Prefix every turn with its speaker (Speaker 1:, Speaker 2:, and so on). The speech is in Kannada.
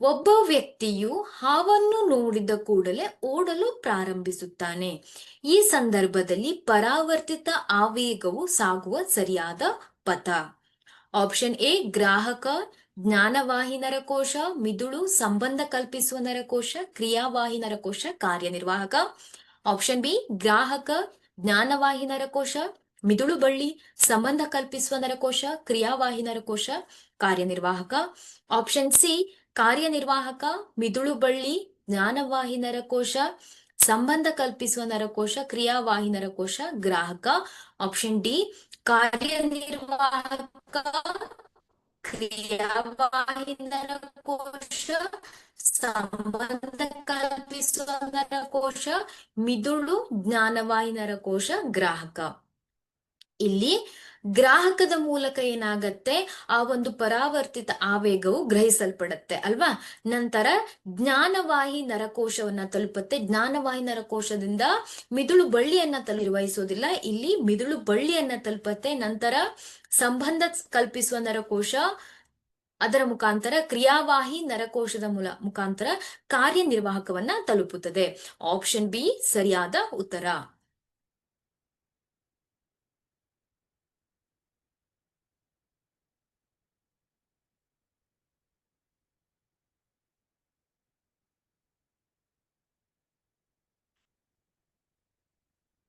Speaker 1: ಒಬ್ಬ ವ್ಯಕ್ತಿಯು ಹಾವನ್ನು ನೋಡಿದ ಕೂಡಲೇ ಓಡಲು ಪ್ರಾರಂಭಿಸುತ್ತಾನೆ. ಈ ಸಂದರ್ಭದಲ್ಲಿ ಪರಾವರ್ತಿತ ಆವೇಗವು ಸಾಗುವ ಸರಿಯಾದ ಪಥ. ಆಪ್ಷನ್ ಎ, ಗ್ರಾಹಕ ಜ್ಞಾನವಾಹಿ ನರಕೋಶ ಮಿದುಳು, ಸಂಬಂಧ ಕಲ್ಪಿಸುವ ನರಕೋಶ ಕ್ರಿಯಾವಾಹಿ ನರಕೋಶ ಕಾರ್ಯನಿರ್ವಾಹಕ. ಆಪ್ಷನ್ ಬಿ, ಗ್ರಾಹಕ ಜ್ಞಾನವಾಹಿ ನರಕೋಶ ಮಿದುಳು ಬಳ್ಳಿ, ಸಂಬಂಧ ಕಲ್ಪಿಸುವ ನರಕೋಶ ಕ್ರಿಯಾವಾಹಿ ನರಕೋಶ ಕಾರ್ಯನಿರ್ವಾಹಕ. ಆಪ್ಷನ್ ಸಿ ಕಾರ್ಯನಿರ್ವಾಹಕ, ಮಿದುಳು ಬಳ್ಳಿ, ಜ್ಞಾನವಾಹಿ ನರಕೋಶ, ಸಂಬಂಧ ಕಲ್ಪಿಸುವ ನರಕೋಶ, ಕ್ರಿಯಾವಾಹಿ ನರಕೋಶ, ಗ್ರಾಹಕ ಆಪ್ಷನ್ ಡಿ ಕಾರ್ಯನಿರ್ವಾಹಕ, ಕ್ರಿಯಾವಾಹಿ ನರಕೋಶ, ಸಂಬಂಧ ಕಲ್ಪಿಸುವ ನರಕೋಶ, ಮಿದುಳು, ಜ್ಞಾನವಾಹಿ ನರಕೋಶ, ಗ್ರಾಹಕ. ಇಲ್ಲಿ ಗ್ರಾಹಕದ ಮೂಲಕ ಏನಾಗತ್ತೆ? ಆ ಒಂದು ಪರಾವರ್ತಿತ ಆವೇಗವು ಗ್ರಹಿಸಲ್ಪಡುತ್ತೆ, ಅಲ್ವಾ? ನಂತರ ಜ್ಞಾನವಾಹಿ ನರಕೋಶವನ್ನ ತಲುಪುತ್ತೆ. ಜ್ಞಾನವಾಹಿ ನರಕೋಶದಿಂದ ಮಿದುಳು ಬಳ್ಳಿಯನ್ನ ತಲು ಇಲ್ಲಿ ಮಿದುಳು ಬಳ್ಳಿಯನ್ನ ತಲುಪತ್ತೆ. ನಂತರ ಸಂಬಂಧ ಕಲ್ಪಿಸುವ ನರಕೋಶ, ಅದರ ಮುಖಾಂತರ ಕ್ರಿಯಾವಾಹಿ ನರಕೋಶದ ಮೂಲ ಮುಖಾಂತರ ಕಾರ್ಯನಿರ್ವಾಹಕವನ್ನ ತಲುಪುತ್ತದೆ. ಆಪ್ಷನ್ ಬಿ ಸರಿಯಾದ ಉತ್ತರ.